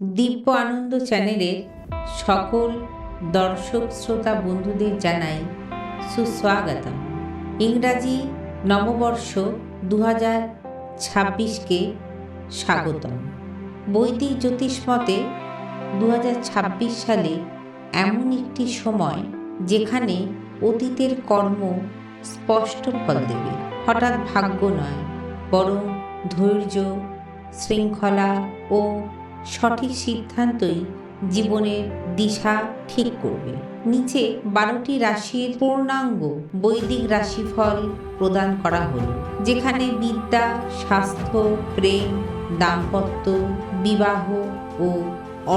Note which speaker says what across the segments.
Speaker 1: দিব্য আনন্দ চ্যানেলের সকল দর্শক, শ্রোতা, বন্ধুদের জানাই সুস্বাগতম। ইংরাজি নববর্ষ দু হাজার ছাব্বিশকে স্বাগতম। বৈদিক জ্যোতিষ মতে দু হাজার ছাব্বিশ সালে এমন একটি সময় যেখানে অতীতের কর্ম স্পষ্ট ফল দেবে। হঠাৎ ভাগ্য নয়, বরং ধৈর্য, শৃঙ্খলা ও সঠিক সিদ্ধান্তই জীবনের দিশা ঠিক করবে। নিচে বারোটি রাশির পূর্ণাঙ্গ বৈদিক রাশিফল প্রদান করা হল, যেখানে বিদ্যা, স্বাস্থ্য, প্রেম, দাম্পত্য, বিবাহ ও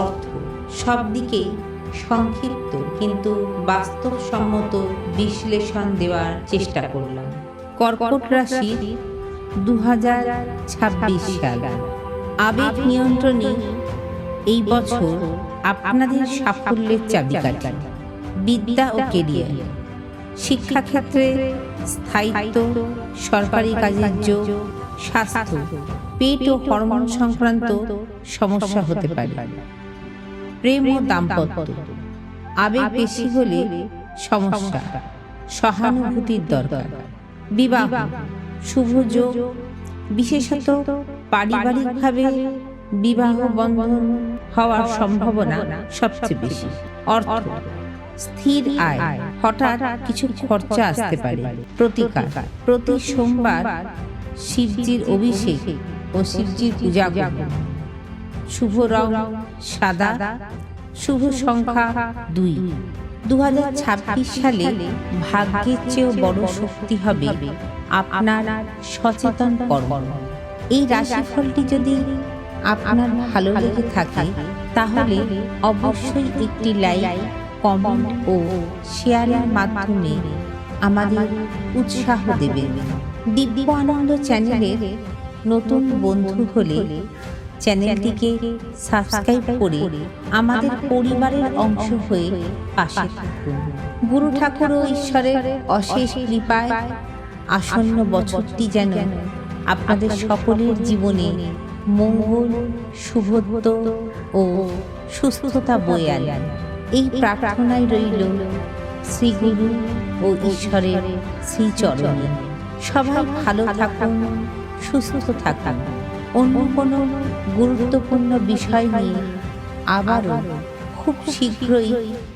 Speaker 1: অর্থ সব দিকেই সংক্ষিপ্ত কিন্তু বাস্তবসম্মত বিশ্লেষণ দেওয়ার চেষ্টা করলাম। কর্কট রাশি দু হাজার ছাব্বিশ সাল। আবেগ নিয়ন্ত্রণে এই বছর আপনাদের সাফল্যের চাবিকাঠি, বিদ্যা ও কেরিয়ার। শিক্ষাক্ষেত্রে স্থায়িত্ব, সরকারি কাজের যোগ, স্বাস্থ্য, পেট ও হরমোন সংক্রান্ত সমস্যা হতে পারে। প্রেম ও দাম্পত্য, আবেগ বেশি হলে সমস্যা, সহানুভূতির দরকার। বিবাহ, শুভ যোগ, বিশেষত পারিবারিকভাবে বিবাহ বন্ধন হওয়ার সম্ভাবনা সবচেয়ে বেশি। অর্থ স্থির আয় হঠাৎ কিছু খরচা আসতে পারে। প্রতিকার প্রতি সোমবার শিবজির অভিষেক ও শিবজির পূজা শুভ রং সাদা শুভ সংখ্যা দুই। দু সালে ভাগ্যের চেয়েও বড় শক্তি হবে আপনার সচেতন কর্ম। এই রাশিফলটি যদি আপনার ভালো লেগে থাকে তাহলে অবশ্যই একটি লাইক কমেন্ট ও শেয়ারের মাধ্যমে আমাদের উৎসাহ দেবেন। দিব্য আনন্দ চ্যানেলের নতুন বন্ধু হলে চ্যানেলটিকে সাবস্ক্রাইব করে আমাদের পরিবারের অংশ হয়ে পাশে থাকুন। গুরু ঠাকুর ও ঈশ্বরের অশেষ কৃপায় আসন্ন বছরটি যেন আপনাদের সকলের জীবনে মঙ্গল শুভত্ব ও সুস্থতা বয়ে আনেন এই প্রার্থনায় রইল শ্রীগুরু ও ঈশ্বরের শ্রীচরণে। সবাই ভালো থাকুন সুস্থ থাকুন। অন্য কোনো গুরুত্বপূর্ণ বিষয় নিয়ে আবারও খুব শীঘ্রই